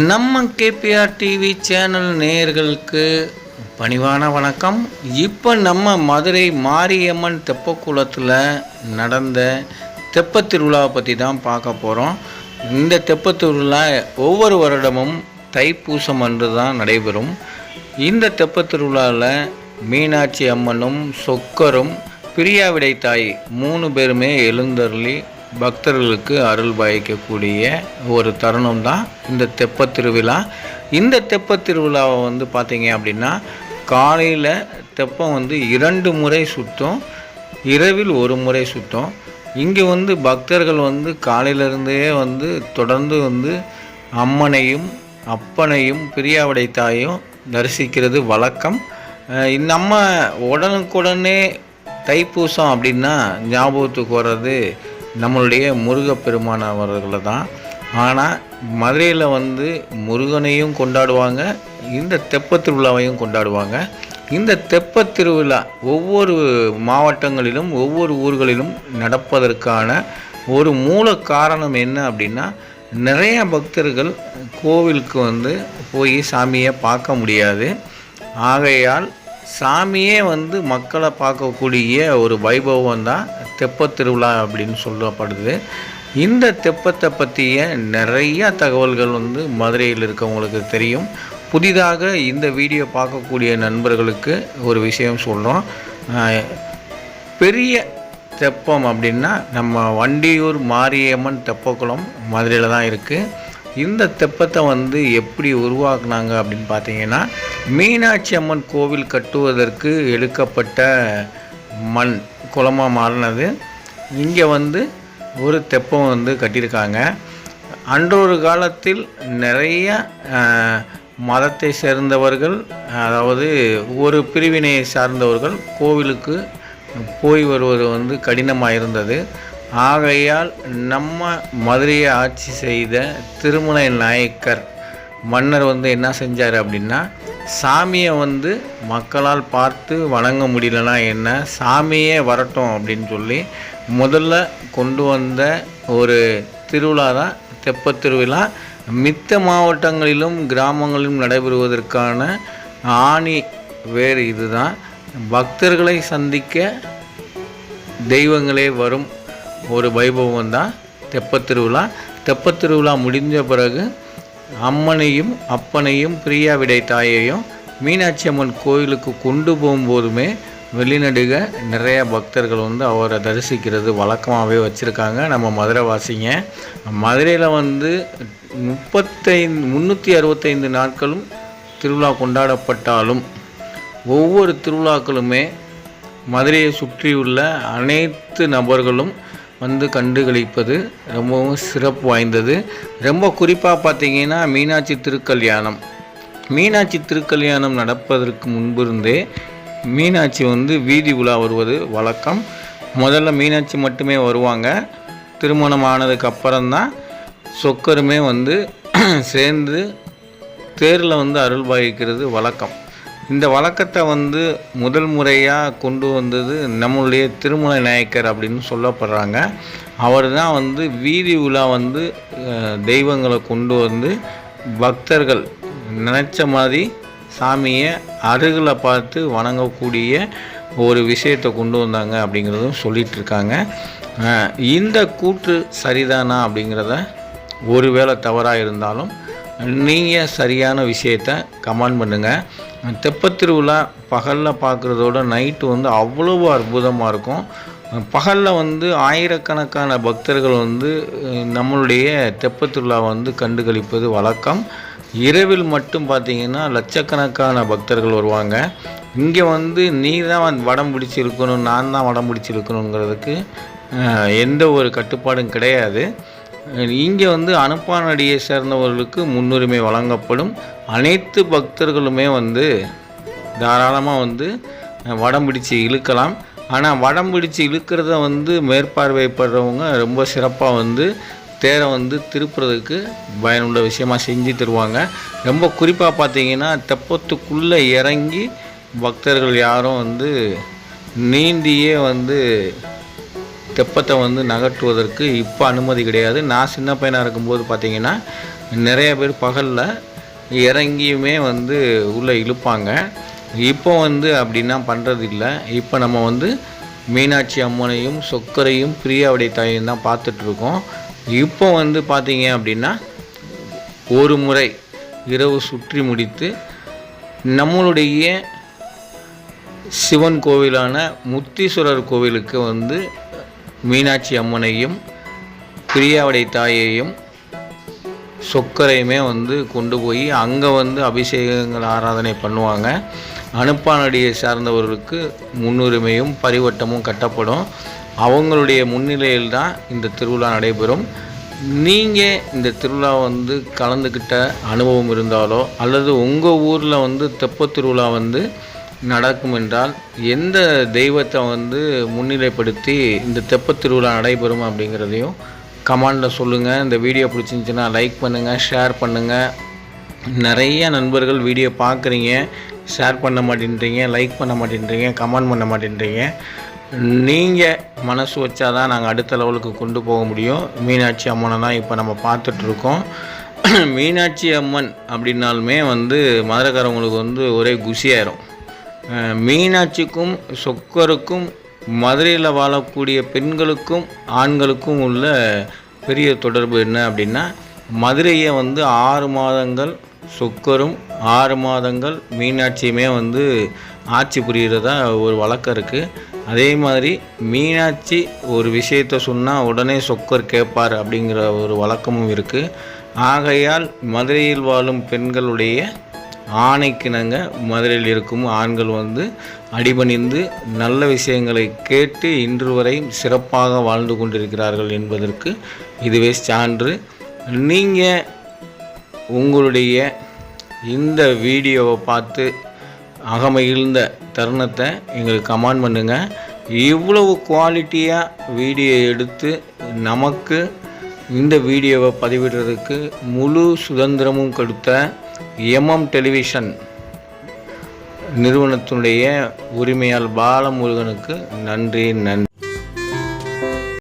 நம்ம KPR TV channel நேயர்களுக்கு பணிவான வணக்கம். இப்போ நம்ம மதுரை மாரியம்மன் தெப்பக்குளத்தில் நடந்த தெப்பத்திருவிழாவை பற்றி தான் பார்க்க போகிறோம் இந்த தெப்பத்திருவிழா ஒவ்வொரு வருடமும் தைப்பூசம் அன்று தான் நடைபெறும். இந்த தெப்பத்திருவிழாவில் மீனாட்சி அம்மனும் சொக்கரும் பிரியாவிடை தாய் மூணு பேருமே எழுந்தருளி பக்தர்களுக்கு அருள் பாய்க்கக்கூடிய ஒரு தருணம் தான் இந்த தெப்ப திருவிழா. இந்த தெப்ப திருவிழாவை வந்து பார்த்தீங்க அப்படின்னா காலையில் தெப்பம் வந்து இரண்டு முறை சுற்றும் இரவில் ஒரு முறை சுற்றும் இங்கே வந்து பக்தர்கள் வந்து காலையிலிருந்தே வந்து தொடர்ந்து வந்து அம்மனையும் அப்பனையும் பிரியாவிடை தாயும் தரிசிக்கிறது வழக்கம். நம்ம உடனுக்குடனே தைப்பூசம் அப்படின்னா ஞாபகத்துக்கு வர்றது நம்மளுடைய முருகப்பெருமான் அவர்களை தான். ஆனால் மதுரையில் வந்து முருகனையும் கொண்டாடுவாங்க இந்த தெப்பத்திருவிழாவையும் கொண்டாடுவாங்க. இந்த தெப்பத் திருவிழா ஒவ்வொரு மாவட்டங்களிலும் ஒவ்வொரு ஊர்களிலும் நடப்பதற்கான ஒரு மூல காரணம் என்ன அப்படின்னா நிறைய பக்தர்கள் கோவிலுக்கு வந்து போய் சாமியை பார்க்க முடியாது. ஆகையால் சாமியே வந்து மக்களை பார்க்கக்கூடிய ஒரு வைபவம் தான் தெப்பத் திருவிழா அப்படின்னு சொல்லப்படுது. இந்த தெப்பத்தை பற்றிய நிறைய தகவல்கள் வந்து மதுரையில் இருக்கவங்களுக்கு தெரியும். புதிதாக இந்த வீடியோ பார்க்கக்கூடிய நண்பர்களுக்கு ஒரு விஷயம் சொல்கிறோம் பெரிய தெப்பம் அப்படின்னா நம்ம வண்டியூர் மாரியம்மன் தெப்பக்குளம் மதுரையில் தான் இருக்குது இந்த தெப்பத்தை வந்து எப்படி உருவாக்குனாங்க அப்படின்னு பார்த்தீங்கன்னா மீனாட்சி அம்மன் கோவில் கட்டுவதற்கு எடுக்கப்பட்ட மண் குளமாக மாறினது. இங்கே வந்து ஒரு தெப்பம் வந்து கட்டியிருக்காங்க. அன்றொரு காலத்தில் நிறைய மதத்தை சேர்ந்தவர்கள் அதாவது ஒரு பிரிவினையை சார்ந்தவர்கள் கோவிலுக்கு போய் வருவது வந்து கடினமாக இருந்தது ஆகையால் நம்ம மதுரையை ஆட்சி செய்த திருமலை நாயக்கர் மன்னர் வந்து என்ன செஞ்சார் அப்படின்னா சாமியை வந்து மக்களால் பார்த்து வணங்க முடியலனா என்ன சாமியே வரட்டும் அப்படின்னு சொல்லி முதல்ல கொண்டு வந்த ஒரு திருவிழா தான் தெப்பத்திருவிழா மித்த மாவட்டங்களிலும் கிராமங்களிலும் நடைபெறுவதற்கான ஆணி வேறு இதுதான். பக்தர்களை சந்திக்க தெய்வங்களே வரும் ஒரு வைபவம் தான் தெப்பத்திருவிழா தெப்பத்திருவிழா தெப்பத் திருவிழா முடிஞ்ச பிறகு அம்மனையும் அப்பனையும் பிரியா விடை தாயையும் மீனாட்சி அம்மன் கோயிலுக்கு கொண்டு போகும்போதுமே வெளிநடுக நிறைய பக்தர்கள் வந்து அவரை தரிசிக்கிறது வழக்கமாகவே வச்சுருக்காங்க. நம்ம மதுரை வாசிங்க மதுரையில் வந்து முப்பத்தைந்து முந்நூற்றி அறுபத்தைந்து நாட்களும் திருவிழா கொண்டாடப்பட்டாலும் ஒவ்வொரு திருவிழாக்களுமே மதுரையை சுற்றியுள்ள அனைத்து நபர்களும் வந்து கண்டுகளிப்பது ரொம்பவும் சிறப்பு வாய்ந்தது. ரொம்ப குறிப்பாக பார்த்தீங்கன்னா மீனாட்சி திருக்கல்யாணம். மீனாட்சி திருக்கல்யாணம் நடப்பதற்கு முன்பிருந்தே மீனாட்சி வந்து வீதி உலா வருவது வழக்கம். முதல்ல மீனாட்சி மட்டுமே வருவாங்க. திருமணம் ஆனதுக்கு அப்புறம்தான் சொக்கருமே வந்து சேர்ந்து தேரில் வந்து அருள் பாவிக்கிறது வழக்கம். இந்த வழக்கத்தை வந்து முதல் முறையாக கொண்டு வந்தது நம்மளுடைய திருமலை நாயக்கர் அப்படின்னு சொல்லப்படுறாங்க. அவர் தான் வந்து வீதி உலா வந்து தெய்வங்களை கொண்டு வந்து பக்தர்கள் நினச்ச மாதிரி சாமியை அருகில் பார்த்து வணங்கக்கூடிய ஒரு விஷயத்தை கொண்டு வந்தாங்க அப்படிங்கிறதும் சொல்லிகிட்ருக்காங்க இந்த கூற்று சரிதானா அப்படிங்கிறத ஒருவேளை தவறாக இருந்தாலும் நீங்கள் சரியான விஷயத்த கமெண்ட் பண்ணுங்கள் தெப்பத்திருவிழா பகலில் பார்க்குறதோட நைட்டு வந்து அவ்வளவு அற்புதமாக இருக்கும். பகலில் வந்து ஆயிரக்கணக்கான பக்தர்கள் வந்து நம்மளுடைய தெப்பத்திருவிழா வந்து கண்டுகளிப்பது வழக்கம். இரவில் மட்டும் பார்த்தீங்கன்னா லட்சக்கணக்கான பக்தர்கள் வருவாங்க. இங்கே வந்து நீ தான் வடம் பிடிச்சிருக்கணும் நான் தான் வடம் பிடிச்சிருக்கணுங்கிறதுக்கு எந்த ஒரு கட்டுப்பாடும் கிடையாது. இங்கே வந்து அனுப்பானடியை சேர்ந்தவர்களுக்கு முன்னுரிமை வழங்கப்படும். அனைத்து பக்தர்களுமே வந்து தாராளமாக வந்து வடம் பிடிச்சு இழுக்கலாம். ஆனால் வடம் பிடிச்சு இழுக்கிறத வந்து மேற்பார்வைப்படுறவங்க ரொம்ப சிறப்பாக வந்து தேரை வந்து திருப்புறதுக்கு பயனுள்ள விஷயமா செஞ்சு தருவாங்க. ரொம்ப குறிப்பாக பார்த்தீங்கன்னா தெப்பத்துக்குள்ளே இறங்கி பக்தர்கள் யாரும் வந்து நீந்தியே வந்து தெப்பத்தை வந்து நகட்டுவதற்கு இப்போ அனுமதி கிடையாது. நான் சின்ன பையனாக இருக்கும்போது பார்த்தீங்கன்னா நிறைய பேர் பகலில் இறங்கியுமே வந்து உள்ளே இழுப்பாங்க. இப்போ வந்து அப்படின்னா பண்ணுறது இல்லை. இப்போ நம்ம வந்து மீனாட்சி அம்மனையும் சொக்கரையும் பிரியாவுடைய தாயும் தான் பார்த்துட்ருக்கோம் இப்போ வந்து பார்த்தீங்க அப்படின்னா ஒரு முறை இரவு சுற்றி முடித்து நம்மளுடைய சிவன் கோவிலான முத்தீஸ்வரர் கோவிலுக்கு வந்து மீனாட்சி அம்மனையும் பிரியாவுடைய தாயையும் சொக்கரையுமே வந்து கொண்டு போய் அங்கே வந்து அபிஷேகங்கள் ஆராதனை பண்ணுவாங்க. அனுப்பானடியை சார்ந்தவர்களுக்கு முன்னுரிமையும் பரிவட்டமும் கட்டப்படும். அவங்களுடைய முன்னிலையில் தான் இந்த திருவிழா நடைபெறும். நீங்கள் இந்த திருவிழா வந்து கலந்துக்கிட்ட அனுபவம் இருந்தாலோ அல்லது உங்கள் ஊரில் வந்து தெப்ப திருவிழா வந்து நடக்கும் என்றால் எந்த தெய்வத்தை வந்து முன்னிலைப்படுத்தி இந்த தெப்பத் திருவிழா நடைபெறும் அப்படிங்கிறதையும் கமெண்டில் சொல்லுங்கள் இந்த வீடியோ பிடிச்சிருந்துச்சின்னா லைக் பண்ணுங்கள் ஷேர் பண்ணுங்கள் நிறைய நண்பர்கள் வீடியோ பார்க்குறீங்க. ஷேர் பண்ண மாட்டேன்றீங்க லைக் பண்ண மாட்டேன்றீங்க கமெண்ட் பண்ண மாட்டேன்றீங்க. நீங்கள் மனசு வச்சா தான் நாங்கள் அடுத்த லெவலுக்கு கொண்டு போக முடியும். மீனாட்சி அம்மனை தான் இப்போ நம்ம பார்த்துட்ருக்கோம். மீனாட்சி அம்மன் அப்படின்னாலுமே வந்து மதுரைக்காரவங்களுக்கு வந்து ஒரே குஷியாயிரும். மீனாட்சிக்கும் சொக்கருக்கும் மதுரையில் வாழக்கூடிய பெண்களுக்கும் ஆண்களுக்கும் உள்ள பெரிய தொடர்பு என்ன அப்படின்னா மதுரையை வந்து ஆறு மாதங்கள் சொக்கரும் ஆறு மாதங்கள் மீனாட்சியுமே வந்து ஆட்சி புரிகிறதா ஒரு வழக்கம் இருக்குது அதே மாதிரி மீனாட்சி ஒரு விஷயத்த சொன்னால் உடனே சொக்கர் கேட்பார் அப்படிங்கிற ஒரு வழக்கமும் இருக்குது ஆகையால் மதுரையில் வாழும் பெண்களுடைய ஆணைக்கிணங்க மதுரையில் இருக்கும் ஆண்கள் வந்து அடிபணிந்து நல்ல விஷயங்களை கேட்டு இன்று வரை சிறப்பாக வாழ்ந்து கொண்டிருக்கிறார்கள் என்பதற்கு இதுவே சான்று. நீங்கள் உங்களுடைய இந்த வீடியோவை பார்த்து அகமகிழ்ந்த தருணத்தை எங்களுக்கு கமெண்ட் பண்ணுங்கள் இவ்வளவு குவாலிட்டியாக வீடியோ எடுத்து நமக்கு இந்த வீடியோவை பதிவிடுறதுக்கு முழு சுதந்திரமும் கொடுத்த எம்எம் டெலிவிஷன் நிறுவனத்தினுடைய உரிமையால் பாலமுருகனுக்கு நன்றி நன்றி.